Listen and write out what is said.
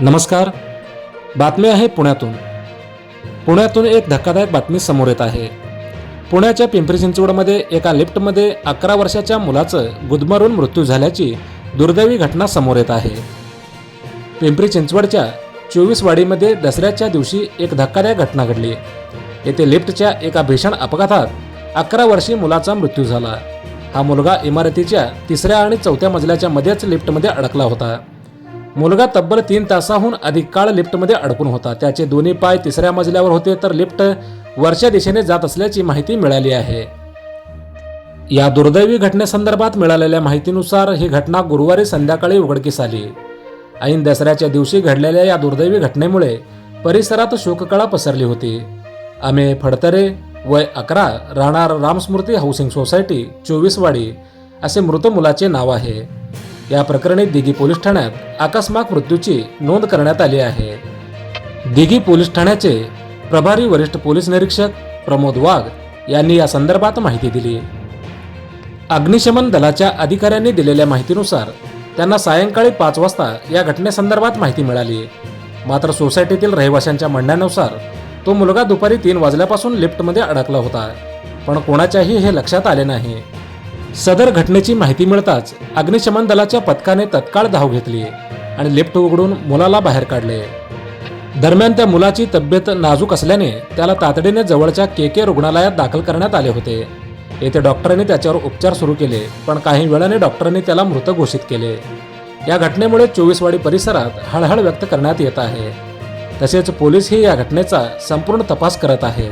नमस्कार. बातमी आहे पुण्यातून. पुण्यातून एक धक्कादायक बातमी समोर येत आहे. पुण्याच्या पिंपरी चिंचवडमध्ये एका लिफ्टमध्ये अकरा वर्षाच्या मुलाचं गुदमरून मृत्यू झाल्याची दुर्दैवी घटना समोर येत आहे. पिंपरी चिंचवडच्या चोवीस वाडीमध्ये दसऱ्याच्या दिवशी एक धक्कादायक घटना घडली. येथे लिफ्टच्या एका भीषण अपघातात अकरा वर्षी मुलाचा मृत्यू झाला. हा मुलगा इमारतीच्या तिसऱ्या आणि चौथ्या मजल्याच्या मध्येच लिफ्टमध्ये अडकला होता. मुलगा तब्बल तीन तासाहून अधिक काळ लिफ्टमध्ये अडकून होता. त्याचे दोन्ही पाय तिसऱ्या मजल्यावर होते तर लिफ्ट वरच्या दिशेने जात असल्याची माहिती मिळाली आहे. या दुर्दैवी घटनेसंदर्भात मिळालेल्या माहितीनुसार ही घटना गुरुवारी संध्याकाळी उघडकीस आली. ऐन दसऱ्याच्या दिवशी घडलेल्या या दुर्दैवी घटनेमुळे परिसरात शोककळा पसरली होती. आमे फडतरे वय अकरा राहणार रामस्मृती हाऊसिंग सोसायटी चोवीसवाडी असे मृत मुलाचे नाव आहे. या प्रकरणी दिघी पोलीस ठाण्यात अकस्मात मृत्यूची नोंद करण्यात आली आहे. दिघी पोलीस ठाण्याचे प्रभारी वरिष्ठ पोलीस निरीक्षक प्रमोद वाघ यांनी या संदर्भात माहिती दिली. अग्निशमन दलाच्या अधिकाऱ्यांनी दिलेल्या माहितीनुसार त्यांना सायंकाळी पाच वाजता या घटनेसंदर्भात माहिती मिळाली. मात्र सोसायटीतील रहिवाशांच्या म्हणण्यानुसार तो मुलगा दुपारी तीन वाजल्यापासून लिफ्टमध्ये अडकला होता पण कोणाच्याही हे लक्षात आले नाही. सदर घटनेची माहिती मिळताच अग्निशमन दलाच्या पथकाने तत्काळ धाव घेतली आणि लिफ्ट उघडून मुलाला बाहेर काढले. दरम्यान त्या मुलाची तब्येत नाजूक असल्याने त्याला तातडीने जवळच्या के के रुग्णालयात दाखल करण्यात आले होते. येथे डॉक्टरांनी त्याच्यावर उपचार सुरू केले पण काही वेळाने डॉक्टरांनी त्याला मृत घोषित केले. या घटनेमुळे चोवीसवाडी परिसरात हळहळ व्यक्त करण्यात येत आहे. तसेच पोलीसही या घटनेचा संपूर्ण तपास करत आहेत.